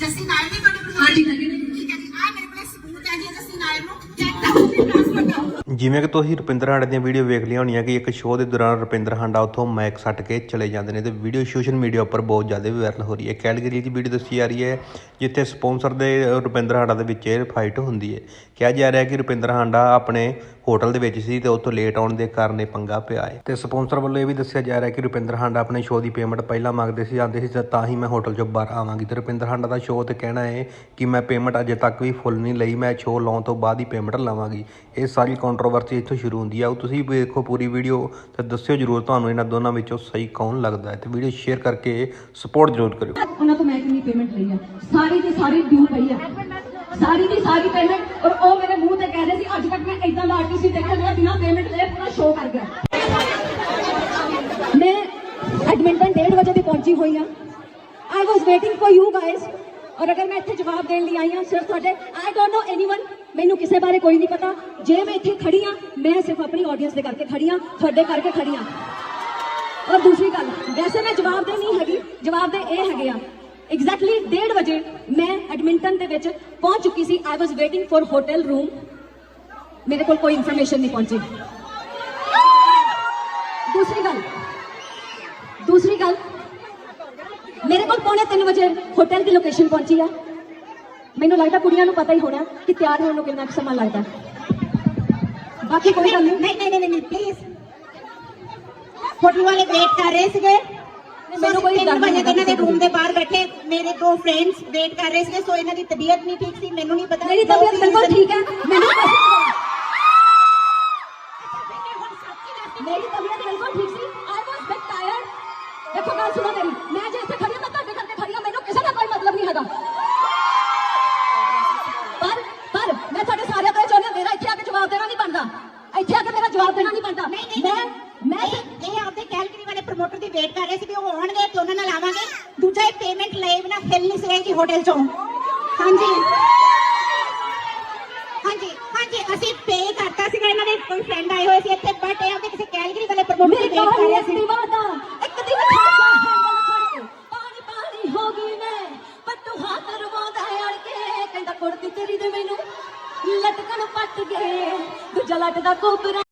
ਜੱਸੀ ਨਾਇਰ ਨੇ ਤੁਹਾਡੇ ਕੋਲ ਹਾਂਜੀ ਹੈਗੇ ਨੇ ਠੀਕ ਹੈ ਜੀ। ਆ ਮੇਰੇ ਕੋਲ ਸਬੂਤ ਹੈ ਜੀ ਜੱਸੀ ਨਾਇਰ ਨੂੰ। ਚੈੱਕ ਕਰੋ ਵੀ ਟ੍ਰਾਂਸਫਰ ਕਰੋ। ਜਿਵੇਂ ਕਿ ਤੁਸੀਂ ਰੁਪਿੰਦਰ ਹਾਂਡਾ ਦੀਆਂ ਵੀਡੀਓ ਵੇਖ ਲਈਆਂ ਹੋਣੀਆਂ ਕਿ ਇੱਕ ਸ਼ੋਅ ਦੇ ਦੌਰਾਨ ਰੁਪਿੰਦਰ ਹਾਂਡਾ ਉੱਥੋਂ ਮਾਈਕ ਸੱਟ ਕੇ ਚਲੇ ਜਾਂਦੇ ਨੇ ਤੇ ਵੀਡੀਓ ਸੋਸ਼ਲ ਮੀਡੀਆ ਉੱਪਰ ਬਹੁਤ ਜ਼ਿਆਦਾ ਵਾਇਰਲ ਹੋ ਰਹੀ ਹੈ। ਕੈਲਗਰੀ ਦੀ ਵੀਡੀਓ ਦੱਸੀ ਜਾ ਰਹੀ ਹੈ ਜਿੱਥੇ ਸਪਾਂਸਰ ਦੇ ਰੁਪਿੰਦਰ ਹਾਂਡਾ ਦੇ ਵਿੱਚ ਇਹ ਫਾਈਟ ਹੁੰਦੀ ਹੈ। ਕਿਹਾ ਜਾ ਰਿਹਾ ਹੈ ਕਿ ਰੁਪਿੰਦਰ ਹਾਂਡਾ ਆਪਣੇ ਹੋਟਲ ਦੇ ਵਿੱਚ ਸੀ ਤੇ ਉੱਥੋਂ ਲੇਟ ਆਉਣ ਦੇ ਕਾਰਨ ਇਹ ਪੰਗਾ ਪਿਆ ਹੈ। ਤੇ ਸਪਾਂਸਰ ਵੱਲੋਂ ਇਹ ਵੀ ਦੱਸਿਆ ਜਾ ਰਿਹਾ ਹੈ ਕਿ ਰੁਪਿੰਦਰ ਹਾਂਡਾ ਆਪਣੇ ਸ਼ੋਅ ਦੀ ਪੇਮੈਂਟ ਪਹਿਲਾਂ ਮੰਗਦੇ ਸੀ ਆਂਦੇ ਸੀ ਤਾਂ ਤਾਂ ਹੀ ਮੈਂ ਹੋਟਲ 'ਚੋਂ ਬਾਹਰ ਆਵਾਂਗੀ। ਤੇ ਰੁਪਿੰਦਰ ਹਾਂਡਾ ਦਾ ਸ਼ੋਅ ਤੇ ਕਹਿਣਾ ਹੈ ਕਿ ਮੈਂ ਪੇਮੈਂਟ ਅਜੇ ਤੱਕ ਵੀ ਫੁੱਲ ਨਹੀਂ ਲਈ ਮੈਂ ਸ਼ੋਅ ਲਾਉਣ ਤੋਂ ਬਾਅਦ ਹੀ ਪੇਮੈਂਟ ਲਵਾਂਗੀ। ਇਹ ਸਾਰੀ ਕੰਟਰੋਵਰਸੀ ਇੱਥੋਂ ਸ਼ੁਰੂ ਹੁੰਦੀ ਆ। ਉਹ ਤੁਸੀਂ ਵੀ ਦੇਖੋ ਪੂਰੀ ਵੀਡੀਓ ਤੇ ਦੱਸਿਓ ਜਰੂਰ ਤੁਹਾਨੂੰ ਇਹਨਾਂ ਦੋਨਾਂ ਵਿੱਚੋਂ ਸਹੀ ਕੌਣ ਲੱਗਦਾ ਹੈ। ਤੇ ਵੀਡੀਓ ਸ਼ੇਅਰ ਕਰਕੇ ਸਪੋਰਟ ਜ਼ਰੂਰ ਕਰਿਓ। ਉਹਨਾਂ ਤੋਂ ਮੈਂ ਕਿੰਨੀ ਪੇਮੈਂਟ ਲਈ ਆ? ਸਾਰੀ ਦੀ ਸਾਰੀ ਡਿਊ ਪਈ ਆ। ਸਾਰੀ ਦੀ ਸਾਰੀ ਪੇਮੈਂਟ ਔਰ ਉਹ ਮੇਰੇ ਮੂੰਹ ਤੇ ਕਹਿ ਰਹੇ ਸੀ ਅੱਜ ਤੱਕ ਮੈਂ ਇਦਾਂ ਦਾ ਆਰਟਿਸਟ ਦੇਖਿਆ ਜਿਹੜਾ ਬਿਨਾਂ ਪੇਮੈਂਟ ਲਏ ਪੂਰਾ ਸ਼ੋਅ ਕਰ ਗਿਆ। ਮੈਂ ਐਡਮਿੰਟਨ 1:30 ਵਜੇ ਤੇ ਪਹੁੰਚੀ ਹੋਈ ਹਾਂ। I was waiting for you guys ਔਰ ਅਗਰ ਮੈਂ ਇੱਥੇ ਜਵਾਬ ਦੇਣ ਲਈ ਆਈ ਹਾਂ, ਸਿਰਫ ਤੁਹਾਡੇ ਆਈ ਡੋਨਟ ਨੋ ਐਨੀਵਨ ਮੈਨੂੰ ਕਿਸੇ ਬਾਰੇ ਕੋਈ ਨਹੀਂ ਪਤਾ। ਜੇ ਮੈਂ ਇੱਥੇ ਖੜੀ ਆ ਮੈਂ ਸਿਰਫ ਆਪਣੀ ਆਡੀਅנס ਦੇ ਕਰਕੇ ਖੜੀ ਆ ਤੁਹਾਡੇ ਕਰਕੇ ਖੜੀ ਆ ਔਰ ਦੂਸਰੀ ਗੱਲ, ਵੈਸੇ ਮੈਂ ਜਵਾਬ ਦੇ ਨਹੀਂ ਹੈਗੀ। ਜਵਾਬ ਦੇ ਇਹ ਹੈਗੇ ਆ। ਐਗਜ਼ੈਕਟਲੀ 1:30 ਵਜੇ ਮੈਂ ਐਡਮਿੰਟਨ ਦੇ ਵਿੱਚ ਪਹੁੰਚ ਚੁੱਕੀ ਸੀ। I was waiting for hotel room ਮੇਰੇ ਕੋਲ ਕੋਈ ਇਨਫੋਰਮੇਸ਼ਨ ਨਹੀਂ ਪਹੁੰਚੀ। ਦੂਸਰੀ ਗੱਲ। ਦੂਸਰੀ ਗੱਲ ਮੇਰੇ ਕੋਲ ਪੌਣੇ 3 ਵਜੇ ਹੋਟਲ ਦੀ ਲੋਕੇਸ਼ਨ ਪਹੁੰਚੀ ਆ। ਮੈਨੂੰ ਲੱਗਦਾ ਕੁੜੀਆਂ ਨੂੰ ਪਤਾ ਹੀ ਹੋਣਾ ਕਿ ਤਿਆਰ ਹੋਣ ਨੂੰ ਕਿੰਨਾ ਸਮਾਂ ਲੱਗਦਾ। ਬਾਕੀ ਕੋਈ ਗੱਲ ਨਹੀਂ। ਨਹੀਂ ਨਹੀਂ ਨਹੀਂ ਪਲੀਜ਼ ਹੋਟਲ ਵਾਲੇ ਵੇਟ ਕਰ ਰਹੇ ਸੀਗੇ। ਮੈਨੂੰ ਕੋਈ ਗੱਲ ਨਹੀਂ ਇਹਨਾਂ ਦੇ। ਰੂਮ ਦੇ ਬਾਹਰ ਬੈਠੇ ਮੇਰੇ ਦੋ ਫਰੈਂਡਸ ਵੇਟ ਕਰ ਰਹੇ ਸੀਗੇ ਸੋ ਇਹਨਾਂ ਦੀ ਤਬੀਅਤ ਨਹੀਂ ਠੀਕ ਸੀ ਮੈਨੂੰ ਨਹੀਂ ਪਤਾ ਮੇਰੀ ਤਬੀਅਤ ਬਿਲਕੁਲ ਠੀਕ ਹੈ। ਮੈਨੂੰ ਬਿਲਕੁਲ ਠੀਕ ਸੀ। ਆਈ ਵਾਸ ਬਿਟ ਟਾਇਰਡ ਦੇਖੋ ਗੱਲ ਸੁਣੋ ਮੇਰੀ। ਮੈਂ ਜੇ ਇੱਥੇ ਖੜੀ ਹਾਂ ਮੈਂ ਤੁਹਾਡੇ ਕਰਕੇ ਖੜੀ ਹਾਂ। ਮੈਨੂੰ ਕਿਸੇ ਦਾ ਕੋਈ ਮਤਲਬ ਨਹੀਂ ਹੈਗਾ। ਪਰ ਪਰ ਮੈਂ ਤੁਹਾਡੇ ਸਾਰਿਆਂ ਇਹ ਚਾਹੁੰਦੀ ਹਾਂ, ਮੇਰਾ ਇੱਥੇ ਆ ਕੇ ਜਵਾਬ ਦੇਣਾ ਨਹੀਂ ਬਣਦਾ। ਇੱਥੇ ਆ ਕੇ ਮੇਰਾ ਜਵਾਬ ਦੇਣਾ ਨਹੀਂ ਬਣਦਾ। ਮੈਂ ਮੈਂ ਇਹ ਇਹ ਆਪਦੇ ਕੈਲਗਰੀ ਵਾਲੇ ਪ੍ਰਮੋਟਰ ਦੀ ਵੇਟ ਕਰ ਰਹੇ ਸੀ ਵੀ ਉਹ ਆਉਣਗੇ ਤੇ ਉਹਨਾਂ ਨਾਲ ਆਵਾਂਗੇ। ਦੂਜਾ ਇਹ ਪੇਮੈਂਟ ਲਏ ਬਿਨਾ ਹਿੱਲ ਨਹੀਂ ਜੀ ਹੋਟਲ ਚੋਂ। ਹਾਂਜੀ ਹਾਂਜੀ ਅਸੀਂ ਪੇ ਕਰਤਾ ਸੀਗਾ ਇਹਨਾਂ ਦੇ ਕੋਈ ਫਰੈਂਡ ਆਏ ਹੋਏ ਸੀ ਇੱਥੇ ਬਟ ਇਹ ਆਪਦੇ ਕਿਸੇ ਕੈਲਗਰੀ ਵਾਲੇ ਪ੍ਰਮੋਟਰ ਦੀ ਮੇਰੀ ਵੇਟ ਕਰ ਕਹਾਣੀ ਰਹੇ ਸੀ ਦੀਵਾਨਾ ਇੱਕ ਦਿਨ ਪਾਣੀ ਪਾਣੀ ਹੋ ਗਈ ਮੈਂ ਪੱਟੂ ਹੱਥ ਰਵਾਉਂਦਾ ਅੜ ਕੇ। ਕਹਿੰਦਾ ਕੁੜਤੀ ਤੇਰੀ ਦੇ ਮੈਨੂੰ ਲਟਕਣ ਪੱਟ ਗਏ। ਦੂਜਾ ਲੱਟ ਦਾ ਕੋਬਰਾ